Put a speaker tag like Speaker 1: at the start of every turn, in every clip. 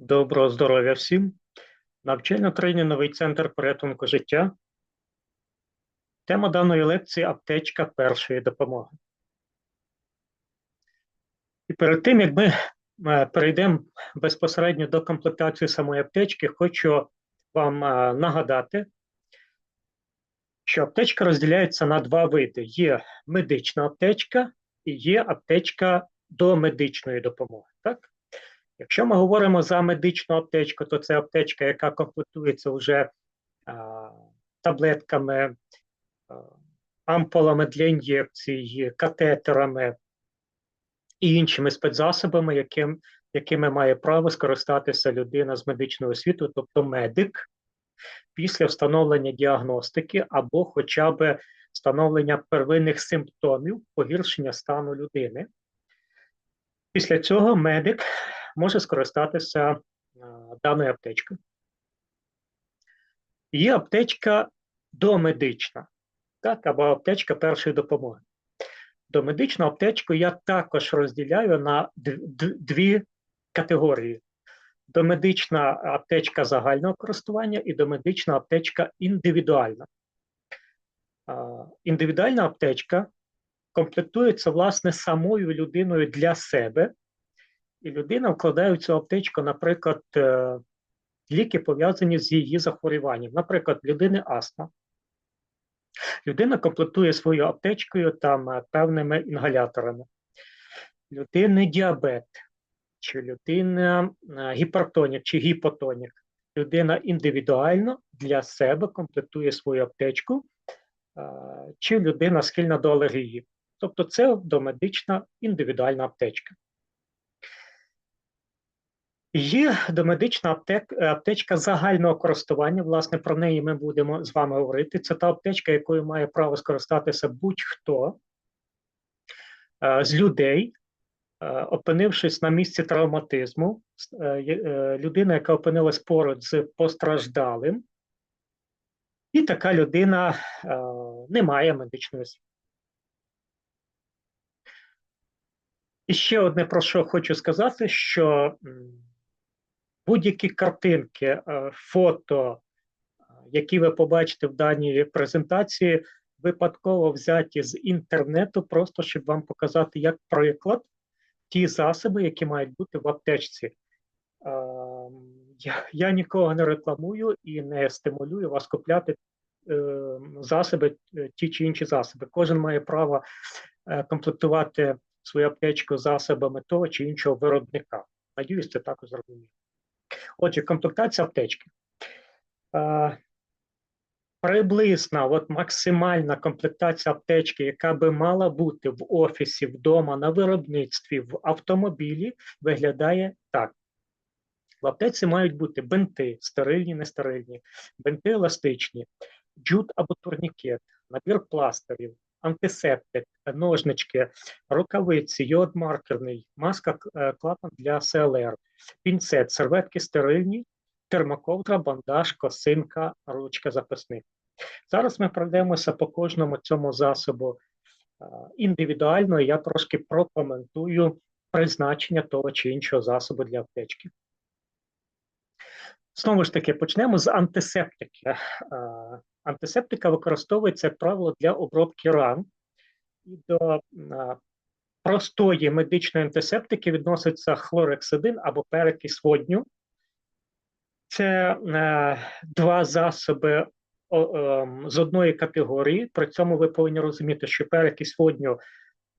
Speaker 1: Доброго здоров'я всім. Навчально-тренінговий центр порятунку життя. Тема даної лекції аптечка першої допомоги. І перед тим, як ми е, перейдемо безпосередньо до комплектації самої аптечки, хочу вам е, нагадати, що аптечка розділяється на два види: є медична аптечка і є аптечка до медичної допомоги. Так? Якщо ми говоримо за медичну аптечку, то це аптечка, яка комплектується вже а, таблетками, а, ампулами для ін'єкцій, катетерами і іншими спецзасобами, яким, якими має право скористатися людина з медичного освіту, тобто медик, після встановлення діагностики або хоча б встановлення первинних симптомів погіршення стану людини. Після цього медик може скористатися даною аптечкою. Є аптечка домедична, так, або аптечка першої допомоги. Домедичну аптечку я також розділяю на дві категорії: домедична аптечка загального користування і домедична аптечка індивідуальна. Індивідуальна аптечка комплектується, власне, самою людиною для себе. І людина вкладає в цю аптечку, наприклад, е, ліки пов'язані з її захворюванням. Наприклад, людини астма. Людина комплектує свою аптечкою там е, певними інгаляторами. Людини діабет, чи людина е, гіпертонік чи гіпотонік. Людина індивідуально для себе комплектує свою аптечку, чи людина схильна до алергії. Тобто це домедична індивідуальна аптечка. Є домедична аптечка загального користування. Власне, про неї ми будемо з вами говорити. Це та аптечка, якою має право скористатися будь-хто е, з людей, е, опинившись на місці травматизму, е, людина, яка опинилась поруч з постраждалим, і така людина не має медичної освіти. І ще одне про що хочу сказати, що будь-які картинки, е, фото, які ви побачите в даній презентації, випадково взяті з інтернету, просто щоб вам показати, як приклад, ті засоби, які мають бути в аптечці. Е, я, нікого не рекламую і не стимулюю вас купляти е, засоби, ті чи інші засоби. Кожен має право комплектувати свою аптечку засобами того чи іншого виробника. Надіюсь, це також зрозуміло. Отже, комплектація аптечки. Приблизна, от максимальна комплектація аптечки, яка би мала бути в офісі, вдома, на виробництві, в автомобілі, виглядає так. В аптеці мають бути бинти, стерильні, нестерильні, бинти еластичні, джут або турнікет, набір пластирів, антисептик, ножнички, рукавиці, йод маркерний, маска е, клапан для СЛР, пінцет, серветки стерильні, термоковдра, бандаж, косинка, ручка записник. Зараз ми пройдемося по кожному цьому засобу е, індивідуально, і я трошки прокоментую призначення того чи іншого засобу для аптечки. Знову ж таки, почнемо з антисептики. Антисептика використовується, як правило, для обробки ран. І до простої медичної антисептики відноситься хлорексидин або перекис водню. Це е, два засоби о, е, з одної категорії. При цьому ви повинні розуміти, що перекись водню,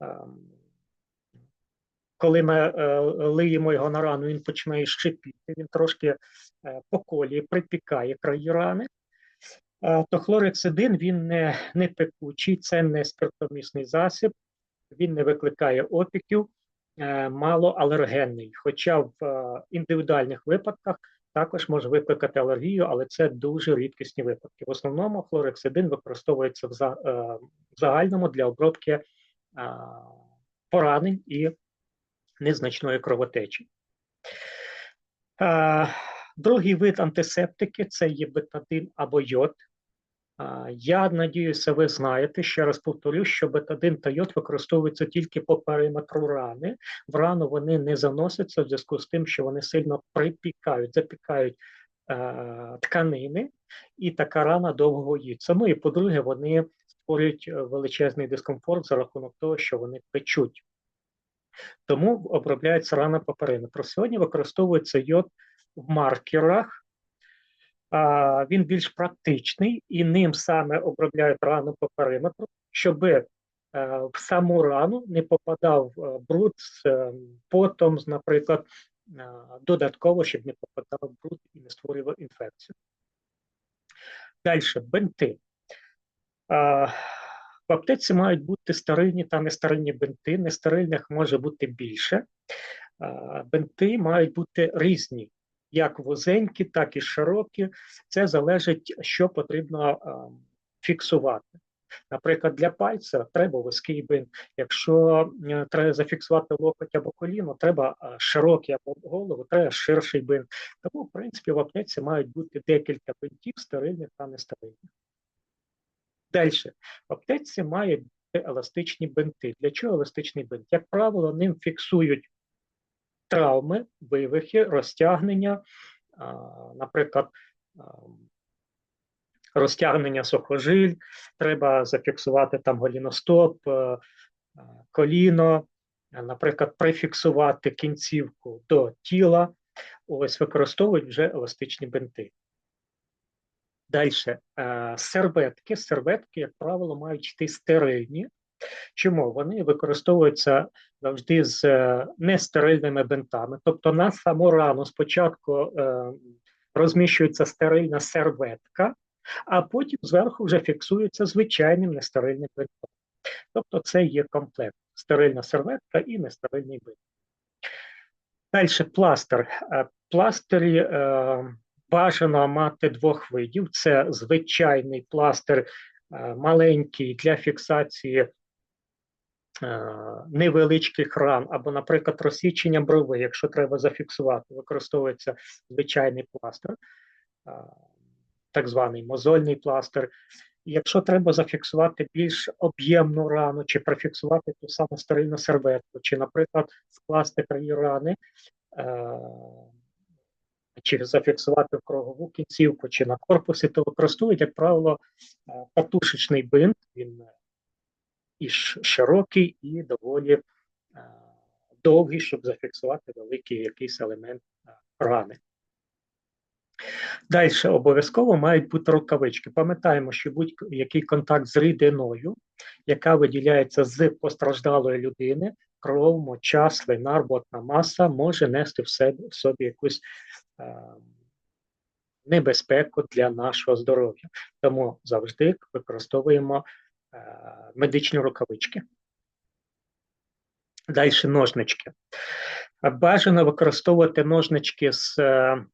Speaker 1: е, коли ми е, лиємо його на рану, він починає щепіти, він трошки е, поколює, припікає краї рани. Е, то хлорексидин він не не пекучий, це не спиртомісний засіб, він не викликає опіків, е, малоалергенний. Хоча в е, індивідуальних випадках також може викликати алергію, але це дуже рідкісні випадки. В основному хлорексидин використовується в загальному для обробки поранень і незначної кровотечі. Другий вид антисептики це є бетадин або йод. Я надіюся, ви знаєте, ще раз повторю, що бетадин та йод використовуються тільки по периметру рани. В рану вони не заносяться в зв'язку з тим, що вони сильно припікають, запікають е, тканини, і така рана довго гоїться. Ну і по-друге, вони створюють е, величезний дискомфорт за рахунок того, що вони печуть. Тому обробляється рана по периметру. Сьогодні використовується йод в маркерах він більш практичний і ним саме обробляють рану по периметру, щоб е, в саму рану не попадав е, бруд з е, потом, наприклад, додатково, щоб не попадав бруд і не створював інфекцію. Далі бинти. В аптеці мають бути стерильні та нестерильні бинти. Нестерильних може бути більше. Бинти мають бути різні як вузенькі, так і широкі. Це залежить, що потрібно фіксувати. Наприклад, для пальця треба вузький бинт. Якщо е, треба зафіксувати локоть або коліно, треба широкий або голову, треба ширший бинт. Тому, в принципі, в аптеці мають бути декілька бинтів, стерильних та нестерильних. Далі, в аптеці мають бути еластичні бинти. Для чого еластичний бинт? Як правило, ним фіксують травми, вивихи, розтягнення, наприклад, розтягнення сухожиль, треба зафіксувати там голіностоп, е, коліно, наприклад, прифіксувати кінцівку до тіла. Ось використовують вже еластичні бинти. Далі е, серветки. Серветки, як правило, мають йти стерильні. Чому? Вони використовуються завжди з е, нестерильними бинтами. Тобто на саму рану спочатку е, розміщується стерильна серветка, а потім зверху вже фіксується звичайним нестерильним бинтом. Тобто це є комплект: стерильна серветка і нестерильний бинт. Далі пластир. Е, пластирі е, бажано мати двох видів: це звичайний пластир. Е, маленький для фіксації невеличких ран, або, наприклад, розсічення брови, якщо треба зафіксувати, використовується звичайний пластир, е, так званий мозольний пластир. Якщо треба зафіксувати більш об'ємну рану, чи профіксувати ту саму стерильну серветку, чи, наприклад, скласти краї рани, е, чи зафіксувати в кругову кінцівку, чи на корпусі, то використовують, як правило, катушечний бинт. Він і широкий, і доволі довгий, щоб зафіксувати великий якийсь елемент рани. Далі обов'язково мають бути рукавички. Пам'ятаємо, що будь-який контакт з рідиною, яка виділяється з постраждалої людини, кров, моча, слина, рботна маса може нести в, себе, в собі якусь е, небезпеку для нашого здоров'я. Тому завжди використовуємо медичні рукавички. Далі ножнички. Бажано використовувати ножнички з е,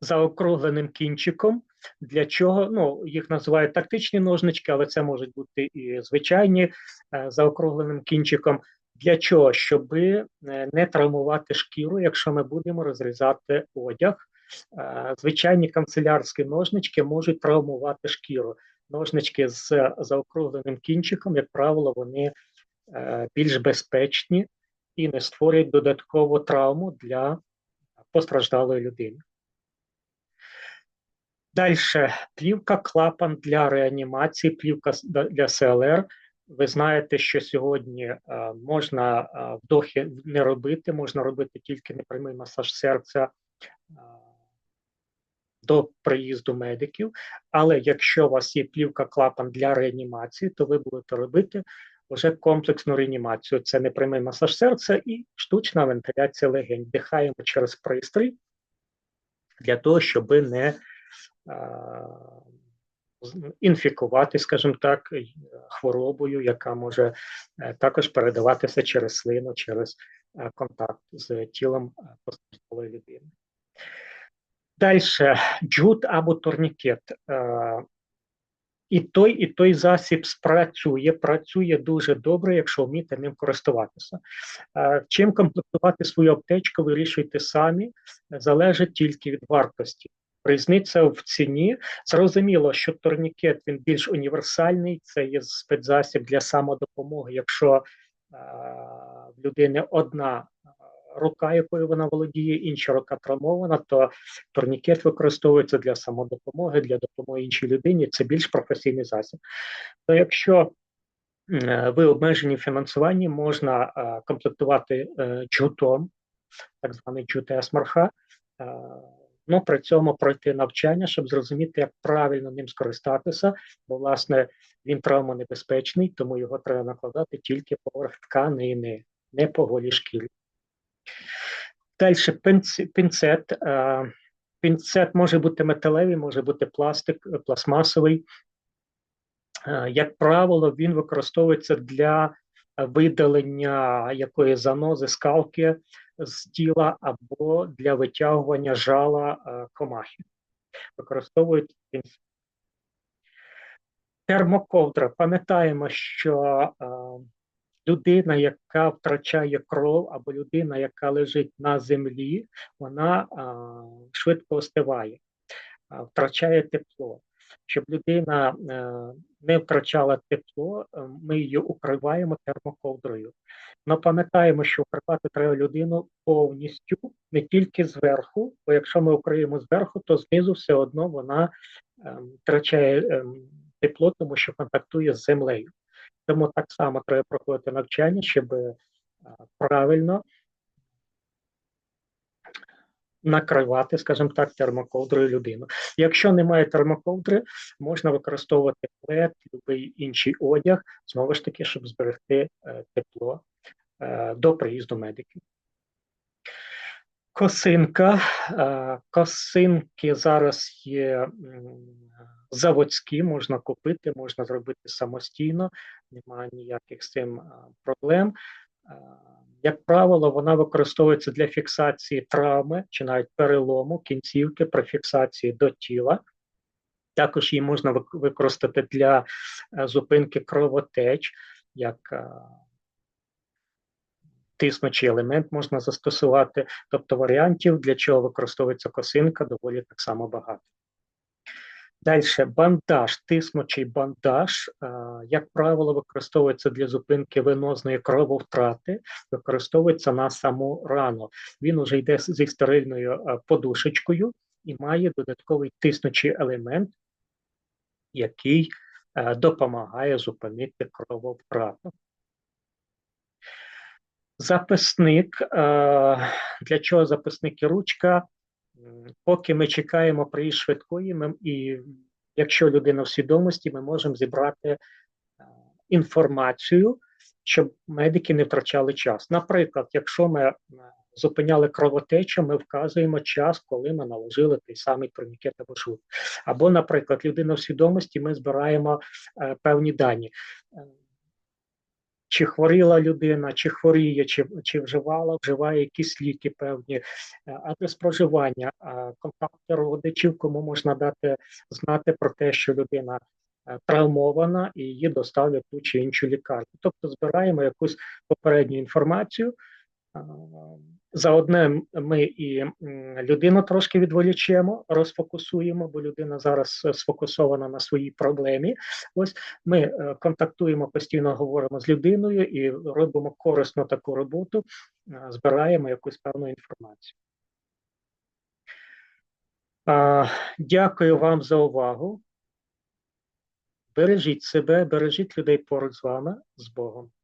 Speaker 1: заокругленим кінчиком. Для чого? Ну, їх називають тактичні ножнички, але це можуть бути і звичайні е, заокругленим кінчиком. Для чого? Щоб не травмувати шкіру, якщо ми будемо розрізати одяг Е, звичайні канцелярські ножнички можуть травмувати шкіру. Ножнички з заокругленим кінчиком, як правило, вони е, більш безпечні і не створюють додаткову травму для постраждалої людини. Далі плівка клапан для реанімації, плівка для СЛР. Ви знаєте, що сьогодні е, можна е, вдохи не робити, можна робити тільки непрямий масаж серця. Е, до приїзду медиків. Але якщо у вас є плівка клапан для реанімації, то ви будете робити вже комплексну реанімацію. Це непрямий масаж серця і штучна вентиляція легень. Дихаємо через пристрій для того, щоб не а, інфікувати, скажімо так, хворобою, яка може е, також передаватися через слину, через е, контакт з тілом е, постраждалої людини. Далі джут або турнікет. Е, і той, і той засіб спрацює, працює дуже добре, якщо вміти ним користуватися. Е, чим комплектувати свою аптечку, вирішуйте самі, залежить тільки від вартості. Різниця в ціні. Зрозуміло, що турнікет він більш універсальний, це є спецзасіб для самодопомоги. Якщо е, в людини одна рука, якою вона володіє, інша рука травмована, то турнікет використовується для самодопомоги, для допомоги іншій людині. Це більш професійний засіб. То якщо е, ви обмежені в фінансуванні, можна е, комплектувати е, джутом, так званий джут есмарха. Е, Ну, при цьому пройти навчання, щоб зрозуміти, як правильно ним скористатися, бо, власне, він травмонебезпечний, тому його треба накладати тільки поверх тканини, не по голій шкірі. Далі пінцет. е, Пінцет може бути металевий, може бути пластик, е, пластмасовий. Е, Як правило, він використовується для видалення якої занози, скалки з тіла або для витягування жала комахи. Використовують пінцет. Термоковдра. Пам'ятаємо, що людина, яка втрачає кров, або людина, яка лежить на землі, вона швидко остиває, втрачає тепло. Щоб людина е, не втрачала тепло, е, ми її укриваємо термоковдрою. Но пам'ятаємо, що укривати треба людину повністю, не тільки зверху, бо якщо ми укриємо зверху, то знизу все одно вона ем, втрачає ем, тепло, тому що контактує з землею. Тому так само треба проходити навчання, щоб е, правильно накривати, скажімо так, термоковдрою людину. Якщо немає термоковдри, можна використовувати плед, будь-який інший одяг, знову ж таки, щоб зберегти е, тепло е, до приїзду медиків. Косинка. Косинки зараз є заводські, можна купити, можна зробити самостійно, немає ніяких з цим проблем. Як правило, вона використовується для фіксації травми чи навіть перелому кінцівки при фіксації до тіла. Також її можна використати для е, зупинки кровотеч, як тиснучий елемент можна застосувати. Тобто варіантів, для чого використовується косинка, доволі так само багато. Далі бандаж, тиснучий бандаж, е, як правило, використовується для зупинки венозної крововтрати, використовується на саму рану. Він уже йде зі стерильною е, подушечкою і має додатковий тиснучий елемент, який е, допомагає зупинити крововтрату. Записник. Для чого записник і ручка? Поки ми чекаємо приїзд швидкої, ми, і якщо людина в свідомості, ми можемо зібрати е, інформацію, щоб медики не втрачали час. Наприклад, якщо ми е, зупиняли кровотечу, ми вказуємо час, коли ми наложили той самий турнікет або швид. Або, наприклад, людина в свідомості, ми збираємо е, певні дані. Чи хворіла людина, чи хворіє, чи, чи вживала, вживає якісь ліки певні, е, адрес проживання, контакти родичів, кому можна дати знати про те, що людина е, травмована і її доставлять ту чи іншу лікарню. Тобто збираємо якусь попередню інформацію. Е, Заодне ми і людину трошки відволічемо, розфокусуємо, бо людина зараз е, сфокусована на своїй проблемі. Ось ми е, контактуємо, постійно говоримо з людиною і робимо корисну таку роботу, е, збираємо якусь певну інформацію. Дякую вам за увагу. Бережіть себе, бережіть людей поруч з вами, з Богом.